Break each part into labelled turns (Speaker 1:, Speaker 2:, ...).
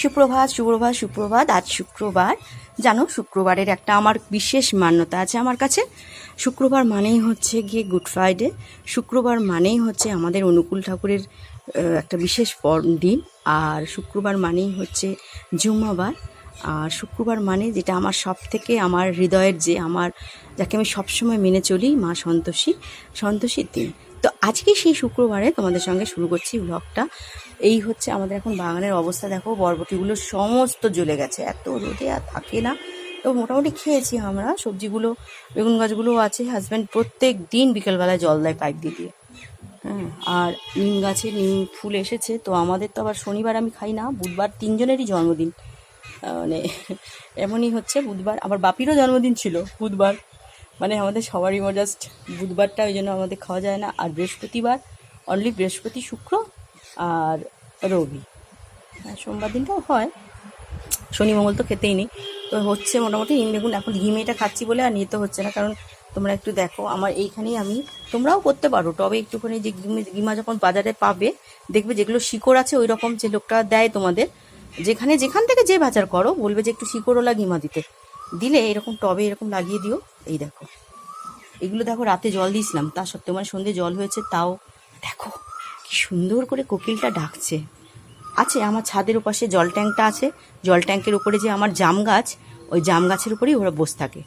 Speaker 1: সুপ্রভাত সুপ্রভাত সুপ্রভাত। আজ শুক্রবার, জানো, শুক্রবারের একটা আমার বিশেষ মান্যতা আছে আমার কাছে। শুক্রবার মানেই হচ্ছে গিয়ে গুড ফ্রাইডে শুক্রবার মানেই হচ্ছে আমাদের অনুকূল ঠাকুরের একটা বিশেষ দিন আর শুক্রবার মানেই হচ্ছে জুম্মাবার। আর শুক্রবার মানে যেটা আমার সব থেকে আমার হৃদয়ের যে আমার, যাকে আমি সবসময় মেনে চলি, মা সন্তোষী। সন্তোষীর দিন। তো আজকে সেই শুক্রবারে তোমাদের সঙ্গে শুরু করছি ব্লগটা এই হচ্ছে আমাদের এখন বাগানের অবস্থা। দেখো, বরবটিগুলো সমস্ত জ্বলে গেছে। এত রোদে আর থাকে না। তো মোটামুটি খেয়েছি আমরা। সবজিগুলো, বেগুন গাছগুলোও আছে। হাজব্যান্ড প্রত্যেক দিন বিকেলবেলায় জল দেয় পাইপ দিয়ে দিয়ে। হ্যাঁ আর নিম গাছে নিম ফুল এসেছে। তো আমাদের তো আবার শনিবার আমি খাই না। বুধবার তিনজনেরই জন্মদিন। মানে এমনই হচ্ছে বুধবার। আবার বাপিরও জন্মদিন ছিল বুধবার। মানে আমাদের সবারই জাস্ট বুধবারটা ওই জন্য আমাদের খাওয়া যায় না। আর বৃহস্পতিবার অনলি বৃহস্পতি, শুক্র আর রবি। সোমবার দিনটাও হয়। শনি, মঙ্গল তো খেতেই নেই। তো হচ্ছে মোটামুটি নিম বেগুন এখন ঘিমে এটা খাচ্ছি বলে আর নিতে হচ্ছে না। কারণ তোমরা একটু দেখো, আমার এইখানেই আমি, তোমরাও করতে পারো। তবে একটুখানি যে গিমা যখন বাজারে পাবে, দেখবে যেগুলো শিকড় আছে ওই রকম যে লোকটা দেয় তোমাদের, যেখানে যেখান থেকে যে বাজার করো, বলবে যে একটু শিকড়ওয়ালা গিমা দিতে। দিলে এরকম টবে এরকম লাগিয়ে দিও। এই দেখো। এগুলো দেখো রাতে জল দিয়েছিলাম। তা সত্ত্বেও মানে সন্ধে জল হয়েছে, তাও দেখো কি সুন্দর করে কোকিলটা ডাকছে। আছে, আমার ছাদের ওপাশে জল ট্যাঙ্কটা আছে। জল ট্যাঙ্কের উপরে যে আমার জাম গাছ, ওই জাম গাছের উপরেই ওরা বসে থাকে।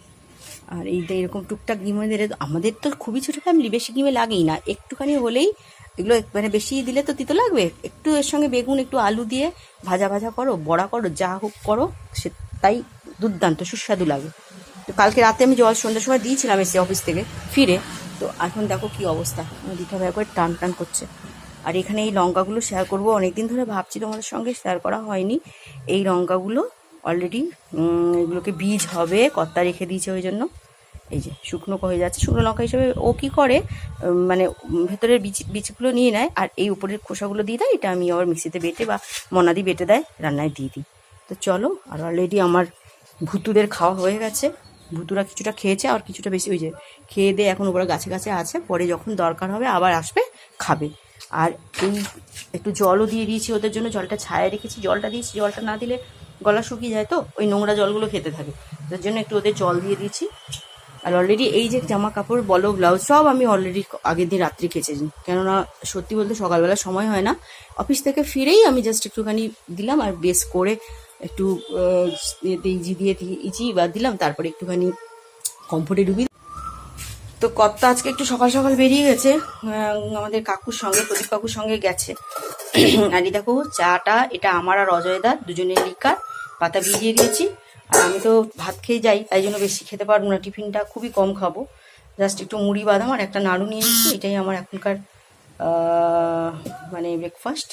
Speaker 1: আর এই এরকম টুকটাক গিমেদের আমাদের তো খুবই ছোটো ফ্যামিলি, বেশি গিমে লাগেই না। একটুখানি হলেই এগুলো মানে বেশি দিলে তো তিতো লাগবে। একটু এর সঙ্গে বেগুন, একটু আলু দিয়ে ভাজা ভাজা করো, বড়া করো, যা হোক করো, সে তাই দুর্দান্ত, সুস্বাদু লাগে। তো কালকে রাতে আমি জল সন্ধ্যার সময় দিয়েছিলাম এসে অফিস থেকে ফিরে। তো এখন দেখো কি অবস্থা। দিঘা ভাই করে টান টান করছে। আর এখানে এই লঙ্কাগুলো শেয়ার করব। অনেকদিন ধরে ভাবছি তোমাদের সঙ্গে শেয়ার করা হয়নি। এই লঙ্কাগুলো অলরেডি এগুলোকে বীজ হবে, কর্তা রেখে দিয়েছে ওই জন্য। এই যে শুকনো হয়ে যাচ্ছে। শুকনো লঙ্কা হিসেবে ও কি করে? মানে ভেতরের বীজ, বীজগুলো নিয়ে নেয়। আর এই উপরের খোসাগুলো দিয়ে দেয়। এটা আমি আবার মিক্সিতে বেটে বা মনাদি বেটে দেয়, রান্নায় দিয়ে দিই। তো চলো, আর অলরেডি আমার ভুতুদের খাওয়া হয়ে গেছে। ভুতুরা কিছুটা খেয়েছে আর কিছুটা বেশি হয়েছে খেয়ে দিয়ে এখন ওরা গাছে গাছে আছে। পরে যখন দরকার হবে আবার আসবে, খাবে। আর এই একটু জলও দিয়ে দিয়েছি ওদের জন্য, জলটা ছায়া রেখেছি। জলটা দিয়েছি, জলটা না দিলে গলা শুকিয়ে যায় তো, ওই নোংরা জলগুলো খেতে থাকে। তার জন্য একটু ওদের জল দিয়ে দিয়েছি। আর অলরেডি এই যে জামা কাপড়, বলো ব্লাউজ সব আমি অলরেডি আগের দিন রাত্রি কেচে কেননা সত্যি বলতে সকালবেলা সময় হয় না। অফিস থেকে ফিরেই আমি জাস্ট একটুখানি দিলাম আর বেস করে একটু ইজি দিয়ে দি- ইজি বা দিলাম, তারপরে একটুখানি কমফোর্টে ডুবি তো কর্তা আজকে একটু সকাল সকাল বেরিয়ে গেছে আমাদের কাকুর সঙ্গে, প্রদীপ কাকুর সঙ্গে গেছে। আর এই দেখো, চাটা, এটা আমার আর অজয়দার দুজনের লিকার, পাতা ভিজিয়ে দিয়েছি। আর আমি তো ভাত খেয়ে যাই, তাই জন্য বেশি খেতে পারব না, টিফিনটা খুবই কম খাব। জাস্ট একটু মুড়ি, বাদাম আর একটা নাড়ু নিয়ে নিচ্ছি, এটাই আমার এখনকার মানে ব্রেকফাস্ট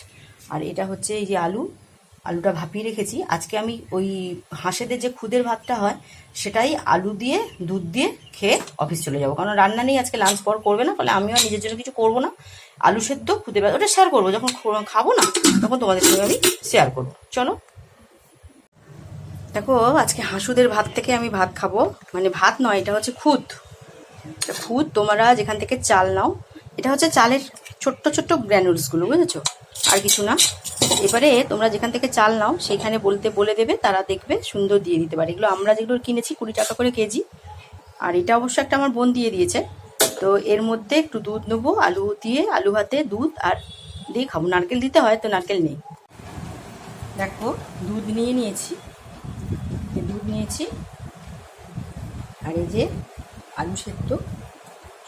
Speaker 1: আর এটা হচ্ছে এই যে আলু আলুটা ভাপিয়ে রেখেছি। আজকে আমি ওই হাঁসেদের যে খুদের ভাতটা হয়, সেটাই আলু দিয়ে, দুধ দিয়ে খেয়ে অফিস চলে যাব। কারণ রান্না নেই, আজকে লাঞ্চ পর করবে না, ফলে আমিও নিজের জন্য কিছু করব না। আলু সেদ্ধ খুদে ভাত, ওটা শেয়ার করব। যখন খাব না, তখন তোমাদের সঙ্গে আমি শেয়ার করব। চলো। দেখো, আজকে হাঁসুদের ভাত থেকে আমি ভাত খাব। মানে ভাত নয়, এটা হচ্ছে খুদ। খুদ তোমরা যেখান থেকে চাল নাও, এটা হচ্ছে চালের ছোট্ট ছোট্ট গ্র্যানুলসগুলো বুঝেছ? আর কিছু না। এবারে তোমরা যেখান থেকে চাল নাও, সেইখানে বলতে, বলে দেবে, তারা দেখবে, সুন্দর দিয়ে দিতে পারে। এগুলো আমরা যেগুলো কিনেছি, কুড়ি টাকা করে কেজি। আর এটা অবশ্য একটা আমার বোন দিয়ে দিয়েছে। তো এর মধ্যে একটু দুধ নেব, আলু দিয়ে, আলু ভাতে দুধ আর দিয়ে খাব। নারকেল দিতে হয় তো নারকেল নেই। দেখো, দুধ নিয়ে নিয়েছি। দুধ নিয়েছি। আর এই যে আলু সেদ্ধ।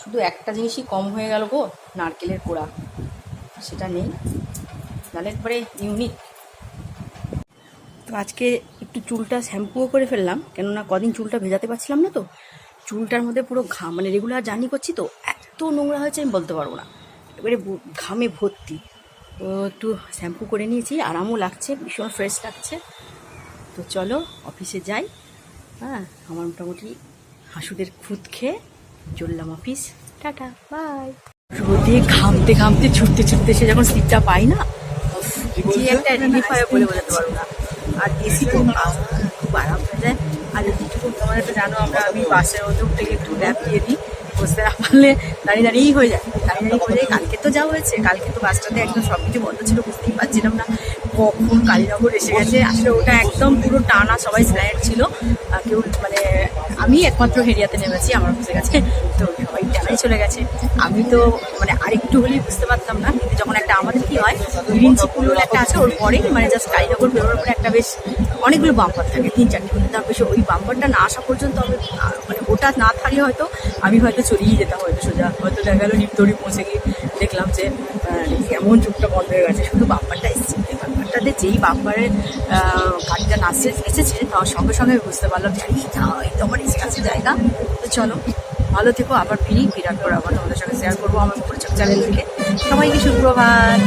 Speaker 1: শুধু একটা জিনিসই কম হয়ে গেল গো, নারকেলের কোড়া। সেটা নেই। নাহলে একবারে ইউনিক তো আজকে একটু চুলটা শ্যাম্পুও করে ফেললাম, কেননা কদিন চুলটা ভেজাতে পারছিলাম না তো। চুলটার মধ্যে পুরো ঘাম মানে রেগুলার জার্নি করছি তো, এত নোংরা হয়েছে আমি বলতে পারব না। এবারে ঘামে ভর্তি। তো একটু শ্যাম্পু করে নিয়েছি, আরামও লাগছে, ভীষণ ফ্রেশ লাগছে। তো চলো অফিসে যাই। হ্যাঁ আমার মোটামুটি হাঁসুদের খুদ খেয়ে চললাম অফিস টাটা বাই রোদে ঘামতে ঘামতে ছুটতে ছুটতে সে যখন সিটটা পাই না কি একটা রিলিফ বলে বোঝাতে পারব না। আর এসি তো খুব আরাম হয়ে যায় আর যেটুকু তোমার তো জানো, আমরা আমি বাসের মধ্যে উঠে একটু ল্যাপ দিয়ে দিই বসতে না পারলে দাঁড়িয়ে দাঁড়িয়েই হয়ে যায়। দাঁড়িয়ে দাঁড়িয়ে হয়ে যায়, কালকে তো যা হয়েছে, কালকে তো বাসটাতে একদম সব কিছু বন্ধ ছিল, বুঝতেই পারছিলাম না কখন কালীনগর এসে গেছে। আসলে ওটা একদম পুরো টানা সবাই স্ল্যান্ড ছিল। কেউ মানে আমি একমাত্র হেরিয়াতে নেমেছি, আমার অফিসে গেছে তো সবাই চলে গেছে। আমি তো মানে আরেকটু হলেই বুঝতে পারতাম না, কিন্তু যখন একটা আমাদের কি হয় পুল বলে একটা আছে, ওর পরেই মানে জাস্ট কালীনগর বেরোনোর পরে একটা বেশ অনেকগুলো বাম্পার থাকে, তিন চারটে কিন্তু তার বেশি ওই বাম্পারটা না আসা পর্যন্ত আমি মানে ওটা না থাকলে হয়তো আমি হয়তো চলিয়ে যেতাম, হয়তো সোজা, হয়তো দেখা গেলো নিমতরি পৌঁছে গিয়ে দেখলাম যে কেমন চোখটা বন্ধ হয়ে গেছে, শুধু বাম্পারটা এসেছে। বাম্পারটাতে যেই বাম্পারের গাড়িটা নাচছে এসেছে, তার সঙ্গে সঙ্গে বুঝতে পারলাম যে এই তো আমার এসে জায়গা। তো চলো ভালো থেকো, আবার ফিরি, বিরাট পর আবার তোমাদের সঙ্গে শেয়ার করব, আমার পরিচয় চ্যানেল থেকে সবাইকে সুপ্রভাত